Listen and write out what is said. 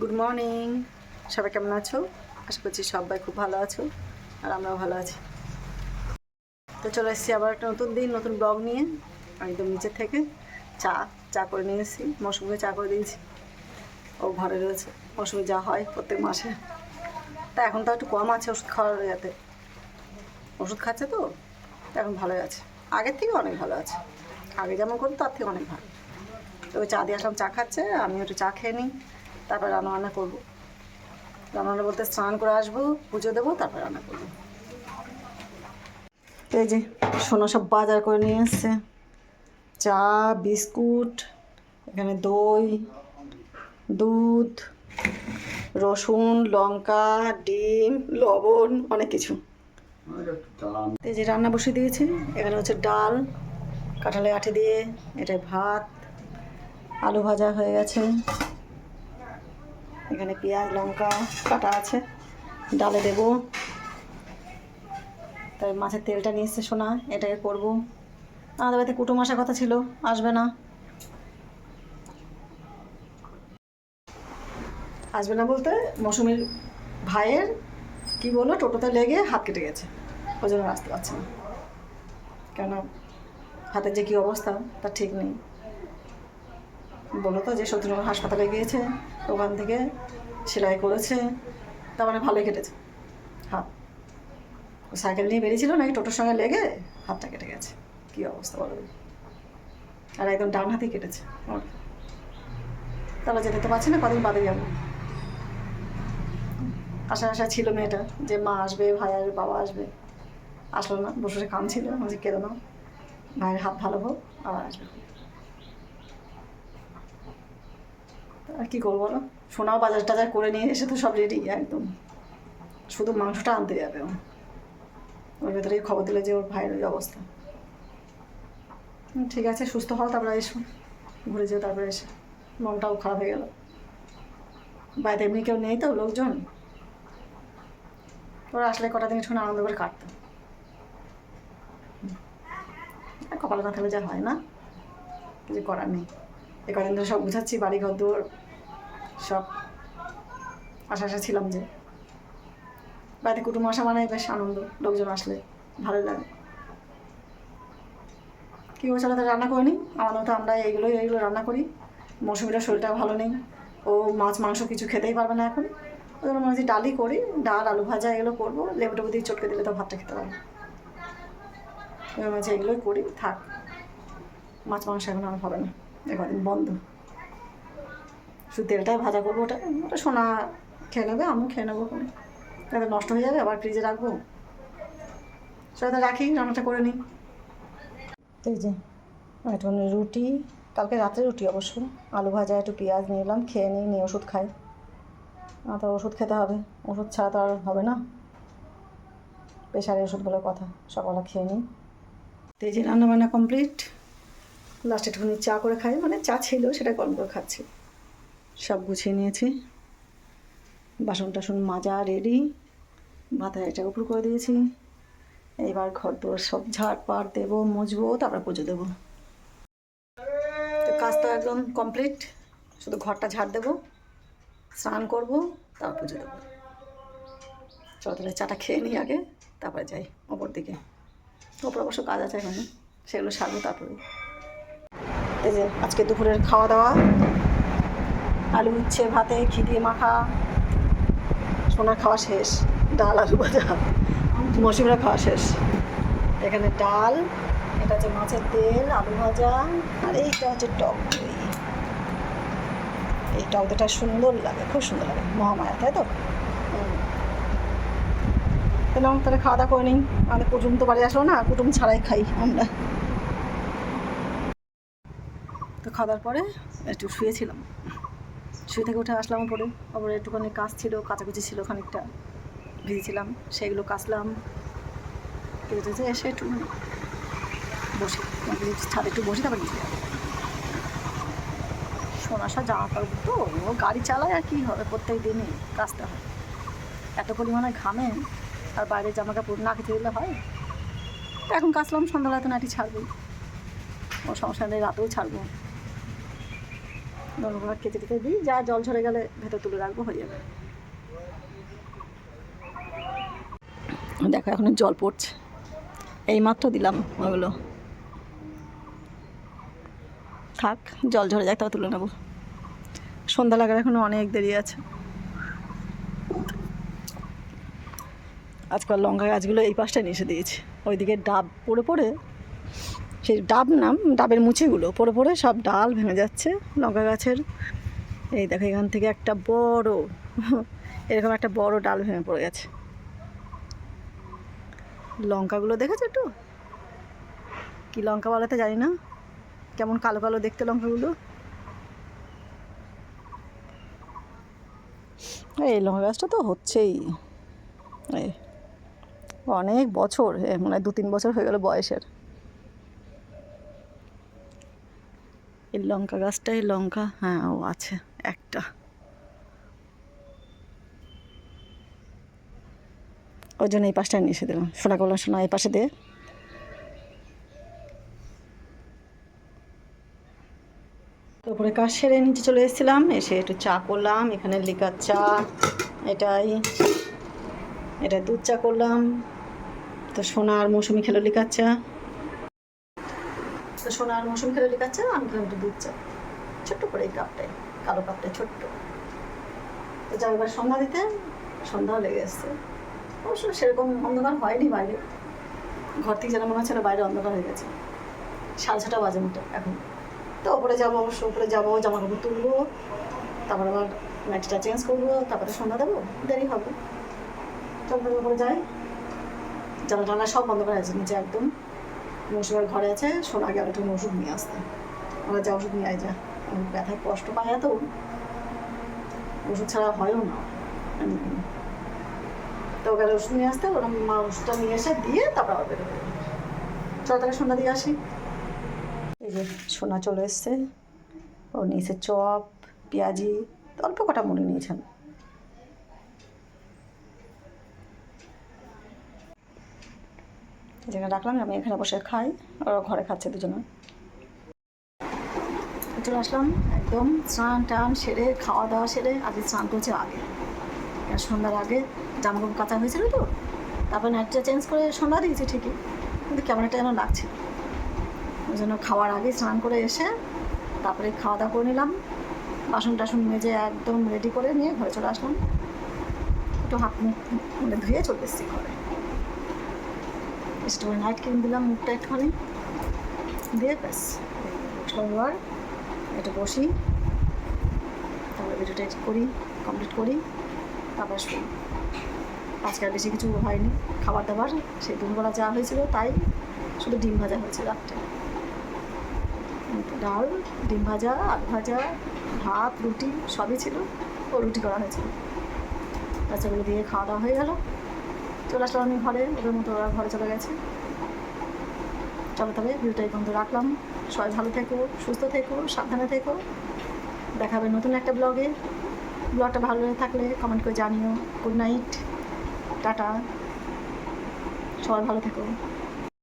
Good morning সবাই কেমন আছো? আশা করছি সবাই খুব ভালো আছো আর আমরাও ভালো আছি। তো চলে এসেছি আবার একটা নতুন দিন, নতুন ব্লগ নিয়ে। একদম নিচের থেকে চা চা করে নিয়ে এসেছি। মৌসুমিকে চা করে দিয়েছি। ও ঘরে রয়েছে। মৌসুমি যা হয় প্রত্যেক মাসে। তা এখন তো একটু কম আছে ওষুধ খাওয়ার যাতে ওষুধ খাচ্ছে তো, তা এখন ভালোই আছে। আগের থেকে অনেক ভালো আছে। আগে যেমন করতো, তার থেকে অনেক ভালো। তো চা দিয়ে আসলাম, চা খাচ্ছে আমি একটু চা খেয়ে নিই। তারপর রান্না বান্না করব। রান্না বলতে স্নান করে আসব, পুজো দেবো, তারপর রান্না করব। এই যে সোনা সব বাজার করে নিয়ে এসছে। চা, বিস্কুট, এখানে দই, দুধ, রসুন, লঙ্কা, ডিম, লবণ, অনেক কিছু। এই যে রান্না বসিয়ে দিয়েছি। এখানে হচ্ছে ডাল কাঁঠালে আঠে দিয়ে, এটা ভাত, আলু ভাজা হয়ে গেছে। এখানে পেঁয়াজ, লঙ্কা কাটা আছে। ডালে দেব। তাই মাছের তেলটা নিয়ে এসছে শোনা এটাকে করব। আমাদের বাড়িতে কুটুম আসার কথা ছিল, আসবে না। আসবে না বলতে মৌসুমীর ভাইয়ের, কি বলল, টোটোতে লেগে হাত কেটে গেছে। ওই জন্য আসতে পারছে না। কেন হাতের যে কী অবস্থা, তা ঠিক নেই। বলল তো যে শত্রুনগর হাসপাতালে গিয়েছে। ওখান থেকে সেলাই করেছে, তার মানে ভালোই কেটেছে। হাত। ও সাইকেল নিয়ে বেরিয়েছিল নাকি টোটোর সঙ্গে লেগে হাতটা কেটে গেছে? কী অবস্থা বলো আর একদম ডান হাতেই কেটেছে। তাহলে যেতে তো পারছি না, কদিন বাদে যাব। আশা আশা ছিল মেয়েটা যে মা আসবে, ভাই আসবে, বাবা আসবে। আসলো না, বসে কাম ছিল আমি কেঁদো না। ভাইয়ের হাত ভালো হোক, আবার আসবে। আর কী করব বলো? সোনাও বাজার টাজার করে নিয়ে এসে তো সব রেডি একদম। শুধু মাংসটা আনতে যাবে ও। ওর ভেতরেই খবর দিলে যে ওর ভাইয়ের ওই অবস্থা। ঠিক আছে, সুস্থ হও, তারপরে এসো। ঘুরে যেও, তারপরে এসে। মনটাও খারাপ হয়ে গেল। বাড়িতে এমনি কেউ নেই তো লোকজন? ওরা আসলে কটা দিন শুনে আনন্দ করে কাটতো। আর কপালে না থাকলে যা হয় না? কিছু করার নেই। এ কদিন ধরে সব বুঝাচ্ছি বাড়ি ঘর দৌড় সব আশা আশা ছিলাম যে বাড়িতে কুটুম আসা মানে বেশ আনন্দ, লোকজন আসলে ভালো লাগে। কী বলছে তো রান্না করিনি আমার মতো আমরা এইগুলো এইগুলো রান্না করি। মৌসুমিটা শরীরটা ভালো নেই, ও মাছ, মাংস কিছু খেতেই পারবে না এখন। ওই জন্য মনে হচ্ছে ডালই করি, ডাল, আলু ভাজা এগুলো করব, লেবু টেবু দিয়ে চটকে দিলে তো ভাতটা খেতে পারবে। এগুলোই করি, থাক। মাছ, মাংস এখন আর হবে না, এ কদিন বন্ধ। শুধু তেলটাই ভাজা করব, ওটা ওটা সোনা খেয়ে নেবে, আমিও খেয়ে নেব ওখানে। তাহলে নষ্ট হয়ে যাবে, আবার ফ্রিজে রাখব। সেটা রাখি, রান্নাটা করে নিই। এই যে একটুখানি রুটি, কালকে রাত্রে রুটি অবশ্য। আলু ভাজা, একটু পেঁয়াজ নিয়ে এলাম, খেয়ে নিই, নিয়ে ওষুধ খাই। আর তো ওষুধ খেতে হবে, ওষুধ ছাড়া তো আর হবে না। প্রেশারের ওষুধগুলোর কথা সকালে খেয়ে নিই। তো এই যে রান্নাবান্না কমপ্লিট লাস্টে একটুখানি চা করে খাই মানে চা ছিল, সেটা গরম করে খাচ্ছি। সব গুছিয়ে নিয়েছি। বাসন টাসন মাজা রেডি মাথায় এটা উপর করে দিয়েছি। এইবার ঘর দোর সব ঝাড় পাড় দেবো, মুছবো, তারপর পুজো দেবো। তো কাজ তো একদম কমপ্লিট শুধু ঘরটা ঝাড় দেবো, স্নান করব, তারপর পুজো দেবো। চলো তাহলে চাটা খেয়ে নিই আগে, তারপরে যাই ওপর দিকে। ওপর অবশ্য কাজ আছে এখানে, সেগুলো সারবো তারপরে। এই যে আজকে দুপুরের খাওয়া দাওয়া আলু উচ্ছে, ভাতে খিদে মাখা সোনার খাওয়া শেষ, ডাল, আলু ভাজা মৌসুমিরা খাওয়া শেষ। এখানে ডাল, এটা হচ্ছে মাছের তেল, আলু ভাজা, আর এইটা হচ্ছে টক দই। এই টক দইটা সুন্দর লাগে, খুব সুন্দর লাগে, মহামায়া, তাই তো। তাহলে তাহলে খাওয়া দাওয়া করে নিই। আমাদের কুটুম তো বাড়ি আসলো না, কুটুম ছাড়াই খাই আমরা। তো খাওয়া দাওয়ার পরে একটু শুয়েছিলাম। শুয়ে থেকে উঠে আসলাম পরে তারপরে একটুখানি কাজ ছিল, কাচাকুচি ছিল খানিকটা। ভিজেছিলাম সেগুলো কাচলাম। কেটেছে এসে একটু বসি। ছাদে একটু বসি, তারপর যাব। সোনাশা জামা কাপড় তো, ও গাড়ি চালায় আর কী হবে প্রত্যেক দিনই কাচতে হয়। এত পরিমাণে ঘামে, আর বাইরে জামা কাপড় না খেতে দিলে হয়। এখন কাচলাম সন্ধ্যাবেলা তো নাটি ছাড়বো ও সমস্যা নেই, রাতেও ছাড়বো। লঙ্কা কেটে কেটে দিই, যা জল ঝরে গেলে ভেতর তুলে রাখব, হয়ে যাবে। দেখো, এখন জল পড়ছে। এই মাত্র দিলাম ওগুলো। থাক, জল ঝরে যাক তাও তুলে নেব। সন্ধ্যা লাগার এখনও অনেক দেরি আছে। আজকাল লঙ্কা গাছগুলো এই পাশটায় এসে দিয়েছে। ওইদিকে ডাব পড়ে পড়ে সেই ডাব নাম, ডাবের মুচিগুলো পড়ে পড়ে সব ডাল ভেঙে যাচ্ছে, লঙ্কা গাছের। এই দেখো, এখান থেকে একটা বড়, এরকম একটা বড় ডাল ভেঙে পড়ে গেছে। লঙ্কাগুলো দেখেছ একটু? কি লঙ্কা বলাতে জানি না। কেমন কালো কালো দেখতে লঙ্কাগুলো। এই লঙ্কা গাছটা তো হচ্ছেই। অনেক বছর মনে দু তিন বছর হয়ে গেল বয়সের। এই লঙ্কা গাছটাই লঙ্কা হ্যাঁ ও আছে, একটা। ওই জন্য এই পাশটা নিয়ে এসে দিলাম। সোনা করলাম সোনা, এই পাশে দিয়ে তারপরে কাজ সেরে নিচে চলে এসেছিলাম, এসে একটু চা করলাম, এখানে লিকার চা, এটাই এটা দুধ চা করলাম। তো সোনা আর মৌসুমি খেলো লিকার চা। তো সোনা আর মৌসুমি খেলো চা আমি খেলাম একটু দুধ চা ছোট্ট করে এই কাপটাই, কালো কাপটা ছোট্ট। তো যা এবার সন্ধ্যা দিতে সন্ধ্যাও লেগে এসছে অবশ্য সেরকম অন্ধকার হয়নি বাইরে। ঘর থেকে যেন মনে হচ্ছে না বাইরে অন্ধকার হয়ে গেছে। সাড়ে ছটা বাজে মতো এখন। তো ওপরে যাব অবশ্য, ওপরে যাব জামা কাপড় তুলবো, তারপর আবার ম্যাচটা চেঞ্জ করব, তারপরে সন্ধ্যা দেবো, দেরি হবে। চল উপরে যাই। জানা টানা সব বন্ধ করা আছে নিচে একদম। মৌসুমের ঘরে আছে সোনা গেল একটু ওষুধ নিয়ে আসতে। আমরা যা ওষুধ নিয়ে আয়, যা। ব্যথায় কষ্ট পাই এত, ওষুধ ছাড়া হয়ও না। তো গেলে ওষুধ নিয়ে আসতে ওরকম মা ওষুধটা নিয়ে এসে দিয়ে তারপর আবার বেরোবে। চল তাহলে সন্ধ্যা দিয়ে আসি। এই যে সোনা চলে এসছে। ও নিয়েছে চপ, পেঁয়াজি, অল্প কটা মুড়ি নিয়েছেন যেখানে রাখলাম, আমি এখানে বসে খাই, ওরা ঘরে খাচ্ছে দুজনে। চলে আসলাম একদম স্নান টান সেরে, খাওয়া দাওয়া সেরে, আজকে স্নান করছে আগে। সন্ধ্যার আগে জামাকাপড় কাঁচা হয়েছিল তো, তারপর নাইটটা চেঞ্জ করে সন্ধ্যা দিয়েছি ঠিকই, কিন্তু কেমন একটা যেন লাগছে। ওই জন্য খাওয়ার আগে স্নান করে এসে তারপরে খাওয়া দাওয়া করে নিলাম, বাসন টাসন মেজে একদম রেডি করে নিয়ে ঘরে চলে আসলাম। একটু হাত মুখ ধুয়ে চলে এসেছি ঘরে। একটু নাইট ক্রিম দিলাম, মুখটা একটুখানি। দিয়ে ব্যাস উঠলাম এটা বসি। তারপরে ভিডিওটা করি কমপ্লিট করি, তারপর শুই আজকে আর বেশি কিছু হয়নি খাবার দাবার সেই দুপুরবেলা যা হয়েছিল তাই শুধু ডিম ভাজা হয়েছে রাত্রে। ডাল, ডিম ভাজা, আলু ভাজা, ভাত, রুটি, সবই ছিল, ও রুটি করা হয়েছিল বাচ্চাগুলো দিয়ে খাওয়া দাওয়া হয়ে গেল। চলে আসলাম আমি ঘরে ওদের মতো ওরা ঘরে চলে গেছে। চলো তবে, ভিডিওটা বন্ধ রাখলাম। সবাই ভালো থেকো, সুস্থ থেকো, সাবধানে থেকো। দেখাবে নতুন একটা ব্লগে। ব্লগটা ভালো থাকলে কমেন্ট করে জানিও। Good night tata. সবাই ভালো থেকো।